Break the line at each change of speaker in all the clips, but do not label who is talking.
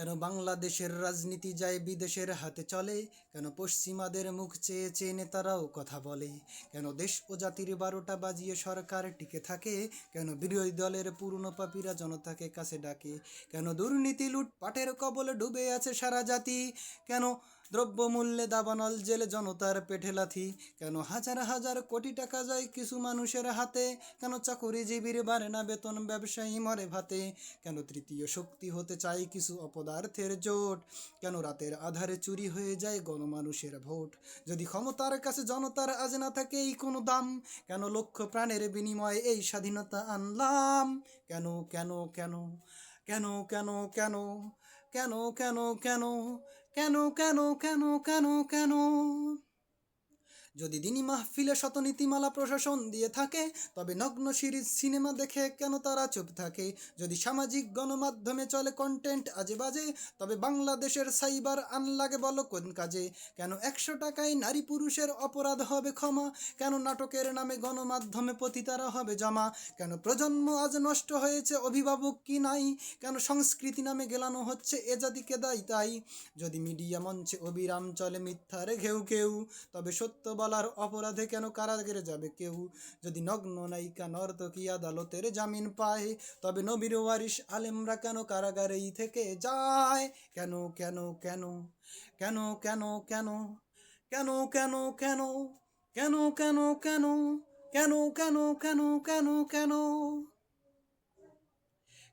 কেন বাংলাদেশের রাজনীতি যায় বিদেশের হাতে চলে? কেন পশ্চিমাদের মুখ চেয়ে চেয়ে নেতারাও কথা বলে? কেন দেশ ও জাতির বারোটা বাজিয়ে সরকার টিকে থাকে? কেন বিরোধী দলের পুরনো পাপিরা জনতাকে কাছে ডাকে? কেন দুর্নীতি লুটপাটের কবলে ডুবে আছে সারা জাতি? কেন দ্রব্যমূল্যে দাবানল জেলে জনতার পেটে লাথি কেন হাজার হাজার কোটি টাকা যায় কিছু মানুষের হাতে কেন চাকুরিজীবীর বাড়ে না বেতন ব্যবসায়ী মরে ভাতে কেন তৃতীয় শক্তি হতে চাই কিছু অপদার্থের জোট কেন রাতের আধারে চুরি হয়ে যায় গণমানুষের ভোট যদি ক্ষমতার কাছে জনতার আজ না থাকে এই কোনো দাম কেন লক্ষ প্রাণের বিনিময়ে এই স্বাধীনতা আনলাম কেন কেন কেন কেন কেন কেন কেন কেন কেন কেন কেন কেন কেন কেন যদি দিনী মাহফিলে শত নীতিমালা প্রশাসন দিয়ে থাকে, তবে নগ্ন সিরিজ সিনেমা দেখে কেন তারা চুপ থাকে? যদি সামাজিক গণমাধ্যমে চলে কন্টেন্ট আজে বাজে, তবে বাংলাদেশের সাইবার আন লাগে বলো কোন কাজে? কেন একশো টাকায় নারী পুরুষের অপরাধ হবে ক্ষমা? কেন নাটকের নামে গণমাধ্যমে পতিতারা হবে জমা? কেন প্রজন্ম আজ নষ্ট হয়েছে অভিভাবক কি নাই? কেন সংস্কৃতি নামে গেলানো হচ্ছে এ জাতিকে দায়ী তাই? যদি মিডিয়া মঞ্চে অবিরাম চলে মিথ্যার ঘেউ কেউ তবে সত্য বলার অপরাধে কেন কারাগারে যাবে কেউ যদি নগ্ন নায়িকা নর্তকী আদালতের জামিন পায় তবে নবীর ওয়ারিস আলেমরা কেন কারাগারেই থেকে যায় কেন কেন কেন কেন কেন কেন কেন কেন কেন কেন কেন কেন কেন কেন কেন কেন কেন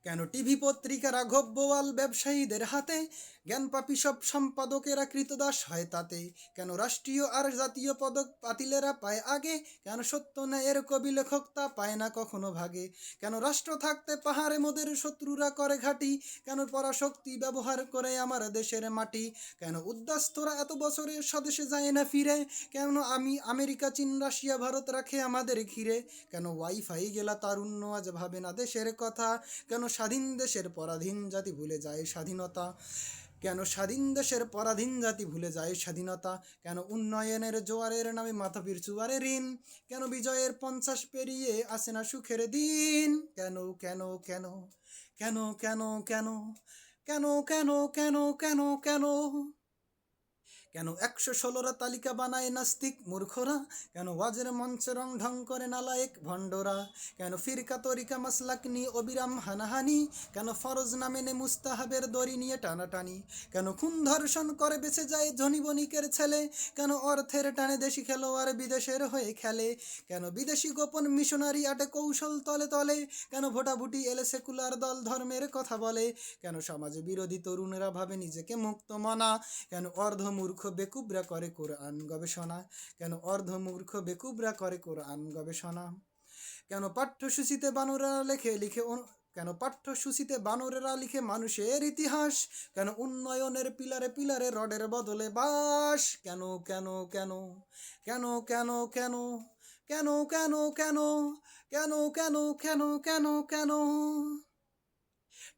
কেন টিভি পত্রিকা রাঘব বোয়াল ব্যবসায়ীদের হাতে? জ্ঞানপাপী সব সম্পাদকেরা কৃতদাস হয় তাতে। কেন রাষ্ট্রীয় আর জাতীয় পদক পাতিলেরা পায় আগে? কেন সত্য ন্যায়ের কবি লেখক তা পায় না কখনো ভাগে? কেন রাষ্ট্র থাকতে পাহাড়ে মোদের শত্রুরা করে ঘাটি? কেন পরাশক্তি ব্যবহার করে আমার দেশের মাটি? কেন উদ্বাস্তরা এত বছরে স্বদেশে যায় না ফিরে? কেন আমি আমেরিকা, চীন, রাশিয়া, ভারত রাখে আমাদের ঘিরে? কেন ওয়াইফাই গেলা তারুণ্য আজ ভাবে না দেশের কথা? কেন স্বাধীন দেশের পরাধীন জাতি ভুলে যায় স্বাধীনতা কেন স্বাধীন দেশের পরাধীন জাতি ভুলে যায় স্বাধীনতা কেন উন্নয়নের জোয়ারের নামে মাথা আরে ঋণ কেন বিজয়ের পঞ্চাশ পেরিয়ে আসে না সুখের দিন কেন কেন কেন কেন কেন কেন কেন কেন কেন কেন কেন কেন একশো ষোলোরা তালিকা বানায় নাস্তিক মূর্খরা? কেন ওয়াজের মঞ্চে রং ঢং করে নালায়েক ভণ্ডরা? কেন ফিরকা, তরিকা, মাসলাক অবিরাম হানাহানি? কেন ফরজ নে মুস্তাহাবের দড়ি নিয়ে টানাটানি? কেন খুন ধর্ষণ করে বেঁচে যায় ধনী বণিকের ছেলে? কেন অর্থের টানে দেশি খেলোয়াড় বিদেশের হয়ে খেলে? কেন বিদেশি গোপন মিশনারি আটে কৌশল তলে তলে? কেন ভোটাভুটি এলে সেকুলার দল ধর্মের কথা বলে? কেন সমাজে বিরোধী তরুণেরা ভাবে নিজেকে মুক্ত মনা? কেন অর্ধমূর্খ বেকুবরা করে কোরআন গবেষণা কেন অর্ধমূর্খ বেকুবরা করে কোরআন গবেষণা কেন পাঠ্যসূচিতে বানরেরা লেখে লিখে কেন পাঠ্যসূচিতে বানরেরা লিখে মানুষের ইতিহাস কেন উন্নয়নের পিলারে পিলারে রডের বদলে বাস কেন কেন কেন কেন কেন কেন কেন কেন কেন কেন কেন কেন কেন কেন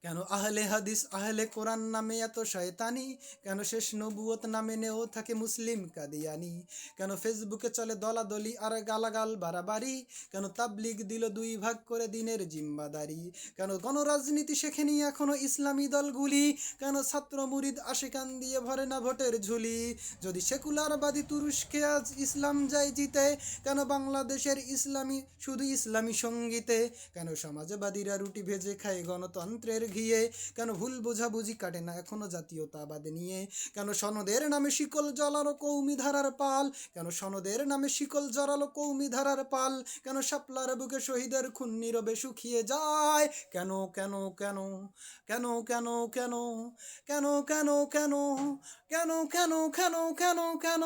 কেন আহলে হাদিস, আহলে কোরআন নামে এত শয়তানি? কেন শেষ নবুয়ত নামে নেও থাকে মুসলিম কাদিয়ানি? কেন ফেসবুকে চলে দলাদলি আর গালাগাল বাড়াবাড়ি? কেন তাবলিগ দিল দুই ভাগ করে দিনের জিম্বাদারি কেন গণরাজনীতি শেখেনি এখনও ইসলামী দলগুলি? কেন ছাত্র মুরিদ আশেকান দিয়ে ভরে না ভোটের ঝুলি? যদি সেকুলারবাদী তুরস্কে আজ ইসলাম যায় জিতে, কেন বাংলাদেশের ইসলামী, শুধু ইসলামী সঙ্গীতে? কেন সমাজবাদীরা রুটি ভেজে খায় গণতন্ত্রের ঘিয়ে কেন ভুল বোঝাবুঝি কাটে না এখনও জাতীয়তাবাদ নিয়ে কেন সনদের নামে শিকল জলালো কৌমি ধারার পাল কেন সনদের নামে শিকল জড়ালো কৌমি ধারার পাল কেন শাপলার বুকে শহীদের খুন নীরবে শুকিয়ে যায় কেন কেন কেন কেন কেন কেন কেন কেন কেন কেন কেন কেন কেন কেন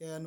কেন